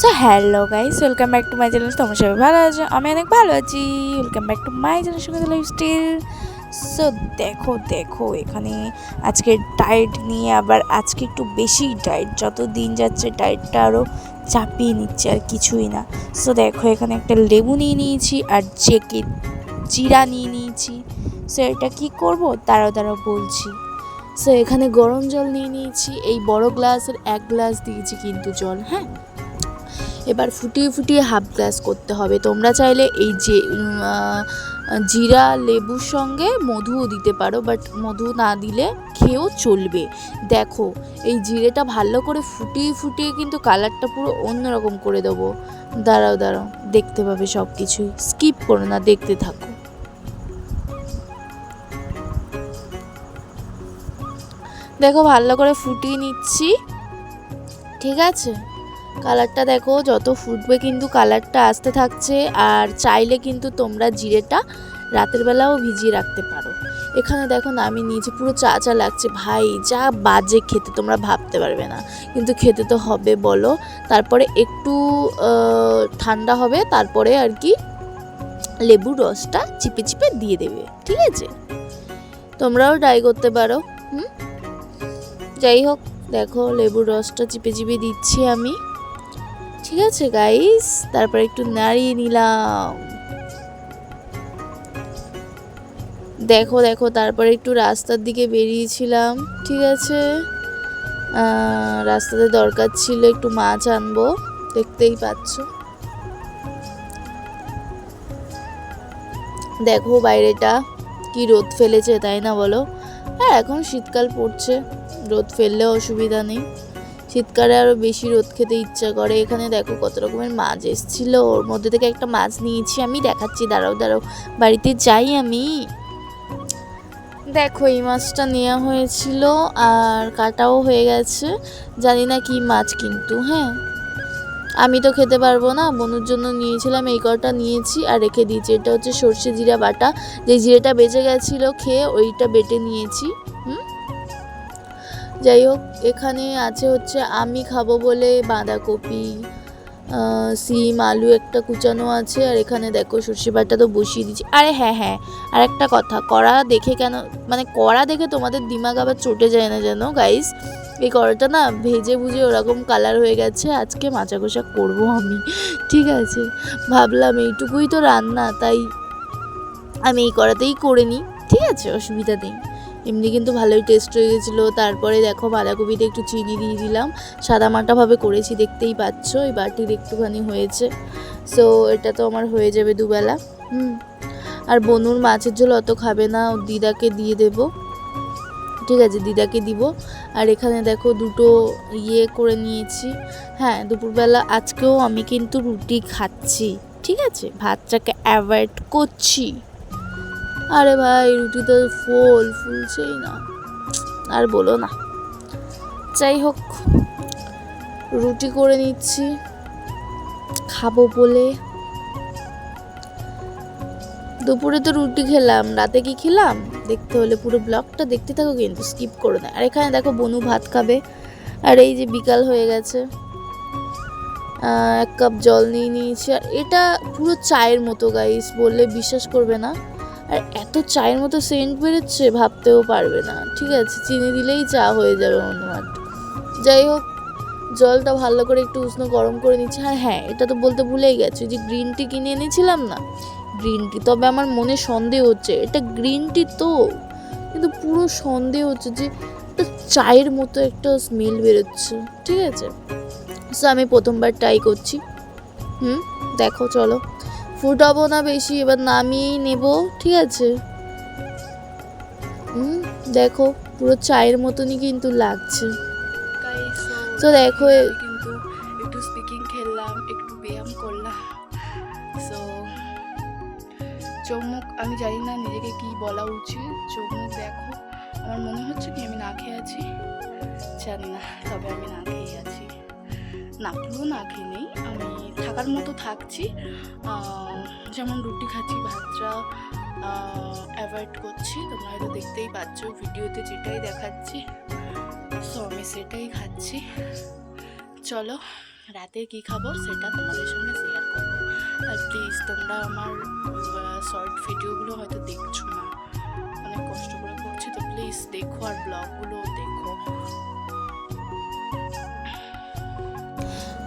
So hello guys welcome back to my channel তোমার সবাই ভালো আছো? আমি অনেক ভালো আছি। Welcome back to my channel সঙ্গে লাইফ স্টাইল সো দেখো দেখো, এখানে আজকে ডায়েট নিয়ে আবার আজকে একটু বেশি ডায়েট যত দিন যাচ্ছে ডায়েটটা আরও চাপিয়ে নিচ্ছে আর কিছুই না। সো দেখো, এখানে একটা লেবু নিয়ে নিয়েছি আর জেকে জিরা নিয়ে নিয়েছি। সো এটা কী করব? তারাও তারাও বলছি। সো এখানে গরম জল নিয়ে নিয়েছি। এই বড় গ্লাসের এক গ্লাস দিয়েছি কিন্তু জল হ্যাঁ? এবার ফুটিয়ে ফুটিয়ে হাফ গ্লাস করতে হবে। তোমরা চাইলে এই যে জিরা, লেবুর সঙ্গে মধুও দিতে পারো বাট মধু না দিলে খেয়েও চলবে। দেখো, এই জিরেটা ভালো করে ফুটিয়ে ফুটিয়ে কিন্তু কালারটা পুরো অন্যরকম করে দেবো। দাঁড়াও দাঁড়াও, দেখতে পাবে সব কিছুই স্কিপ করো না, দেখতে থাকো। দেখো, ভালো করে ফুটিয়ে নিচ্ছি। ঠিক আছে? কালারটা দেখো, যত ফুটবে কিন্তু কালারটা আসতে থাকছে, আর চাইলে কিন্তু তোমরা জিরেটা রাতের বেলাও ভিজিয়ে রাখতে পারো। এখানে দেখো না, আমি নিচে পুরো চা চা লাগছে। ভাই, যা বাজে খেতে, তোমরা ভাবতে পারবে না। কিন্তু খেতে তো হবে, বলো। তারপরে একটু ঠান্ডা হবে, তারপরে আর কি লেবুর রসটা চিপে চিপে দিয়ে দেবে, ঠিক আছে? তোমরাও ট্রাই করতে পারো, হুম? যাই হোক, দেখো লেবুর রসটা চিপে চিপে দিচ্ছি আমি। ঠিক আছে গাইস তারপর একটু নাড়িয়ে নিলাম। দেখো দেখো, তারপরে একটু রাস্তার দিকে বেরিয়েছিলাম, ঠিক আছে? রাস্তাতে দরকার ছিল একটু মাছ আনব, দেখতেই পাচ্ছ। দেখো বাইরেটা কি রোদ ফেলেছে, তাই না বলো? হ্যাঁ এখন শীতকাল পড়ছে, রোদ ফেললেও অসুবিধা নেই। শীতকালে আরও বেশি রোদ খেতে ইচ্ছা করে। এখানে দেখো কত রকমের মাছ এসছিল। ওর মধ্যে থেকে একটা মাছ নিয়েছি আমি। দেখাচ্ছি, দাঁড়াও দাঁড়াও। বাড়িতে যাই আমি। দেখো, এই মাছটা নেওয়া হয়েছিল আর কাটাও হয়ে গেছে। জানি না কি মাছ কিন্তু হ্যাঁ। আমি তো খেতে পারব না। বনুর জন্য নিয়েছিলাম, এই কটা নিয়েছি আর রেখে দিয়েছি। এটা হচ্ছে সর্ষে জিরা বাটা। যে জিরেটা বেঁচে গেছিল খেয়ে ওইটা বেটে নিয়েছি। যাই হোক এখানে আছে হচ্ছে আমি খাব বলে বাঁধাকপি সিম, আলু একটা কুচানো আছে, আর এখানে দেখো সর্ষে বাটা তো বসিয়ে দিচ্ছি আরে হ্যাঁ হ্যাঁ আর একটা কথা, কড়া দেখে কেন মানে কড়া দেখে তোমাদের দিমাগ আবার চটে যায় না যেন গাইস এই কড়াটা না ভেজে ভুজে ওরকম কালার হয়ে গেছে, আজকে মাচা কষা করব আমি, ঠিক আছে? ভাবলাম এইটুকুই তো রান্না, তাই আমি এই কড়াতেই করে নিই, ঠিক আছে? অসুবিধা নেই। এমনি কিন্তু ভালোই টেস্ট হয়ে গেছিল। তারপরে দেখো বাঁধাকপিতে একটু চিনি দিয়ে দিলাম। সাদা মাটাভাবে করেছি, দেখতেই পাচ্ছ। এই বাটির একটুখানি হয়েছে। সো এটা তো আমার হয়ে যাবে দুবেলা। হুম। আর বনুর মাছের ঝোল অত খাবে না দিদাকে দিয়ে দেব। ঠিক আছে, দিদাকে দিব। আর এখানে দেখো দুটো ইয়ে করে নিয়েছি। হ্যাঁ দুপুরবেলা আজকেও আমি কিন্তু রুটি খাচ্ছি। ঠিক আছে? ভাতটাকে অ্যাভয়েড করছি। আরে ভাই, রুটি তো ফুল ফুলছেই না। আর বলো না। যাই হোক, রুটি করে নিচ্ছি, খাব বলে। দুপুরে তো রুটি খেলাম, রাতে কি খেলাম? দেখতে হলে পুরো ব্লগটা দেখতে থাকো কিন্তু স্কিপ করে না। আর এখানে দেখো বনু ভাত খাবে। আর এই যে বিকাল হয়ে গেছে। এক কাপ জল নিয়ে নিয়েছি। আর এটা পুরো চায়ের মতো গাইস বললে বিশ্বাস করবে না। আর এত চায়ের মতো সেন্ট বেরোচ্ছে, ভাবতেও পারবে না। ঠিক আছে, চিনি দিলেই চা হয়ে যাবে অনুমাত্র যাই হোক, জলটা ভালো করে একটু উষ্ণ গরম করে নিচ্ছি। আর হ্যাঁ এটা তো বলতে ভুলেই গেছে যে গ্রিন টি কিনে এনেছিলাম না? গ্রিন টি, তবে আমার মনে সন্দেহ হচ্ছে, এটা গ্রিন টি তো, কিন্তু পুরো সন্দেহ হচ্ছে যে, একটা চায়ের মতো একটা স্মেল বেরোচ্ছে। ঠিক আছে? সো আমি প্রথমবার ট্রাই করছি। হুম, দেখো, চলো। ফুটাবো না বেশি এবার নামিয়েই নেব ঠিক আছে? হুম দেখো পুরো চায়ের মতনই কিন্তু লাগছে। তো দেখো কিন্তু একটু স্পিকিং খেললাম একটু ব্যায়াম করলাম। সো চোখ আমি জানি না নিজেকে কি বলা উচিত। চোখ মুখ দেখো আমার মনে হচ্ছে কি আমি না খেয়ে আছি? জানি না তবে আমি না খেয়ে আছি। না পুরো না খেয়ে নেই আমি থাকার মতো থাকছি। যেমন রুটি খাচ্ছি, ভাতটা অ্যাভয়েড করছি। তোমরা হয়তো দেখতেই পাচ্ছ ভিডিওতে যেটাই দেখাচ্ছি সো আমি সেটাই খাচ্ছি। চলো, রাতে কি খাব সেটা তোমাদের সঙ্গে শেয়ার করব। আর প্লিজ তোমরা আমার শর্ট ভিডিওগুলো হয়তো দেখছ না। অনেক কষ্ট করে করছি, তো প্লিজ দেখো আর ব্লগগুলো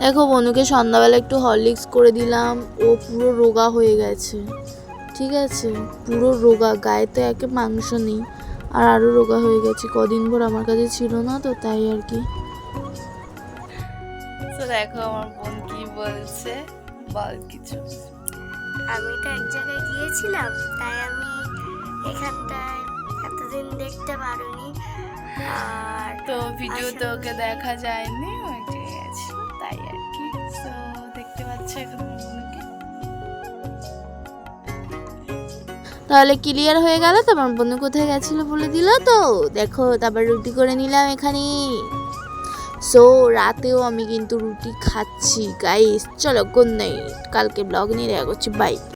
দেখো বনুকে সন্ধ্যাবেলা একটু হরলিক্স করে দিলাম। ও পুরো রোগা হয়ে গেছে। ঠিক আছে? পুরো রোগা। গায়ে তো একে মাংস নেই। আর আরও রোগা হয়ে গেছে। কদিন ভর আমার কাছে ছিল না তো তাই আর কি। তো দেখো আমার বোন কি বলছে? বল কিছু। আমি তো এক জায়গায় গিয়েছিলাম তাই আমি এখানটায় এতদিন দেখতে পারিনি। আর তো ভিডিও তো ওকে দেখা যায়নি তাহলে ক্লিয়ার হয়ে গেল, তো আমার বন্ধু কোথায় গেছিল বলে দিল তো। দেখো, তারপর রুটি করে নিলাম এখানে। সো রাতেও আমি কিন্তু রুটি খাচ্ছি গাইস চলো গুড নাইট কালকে ব্লগ নিয়ে দেখা করছি বাই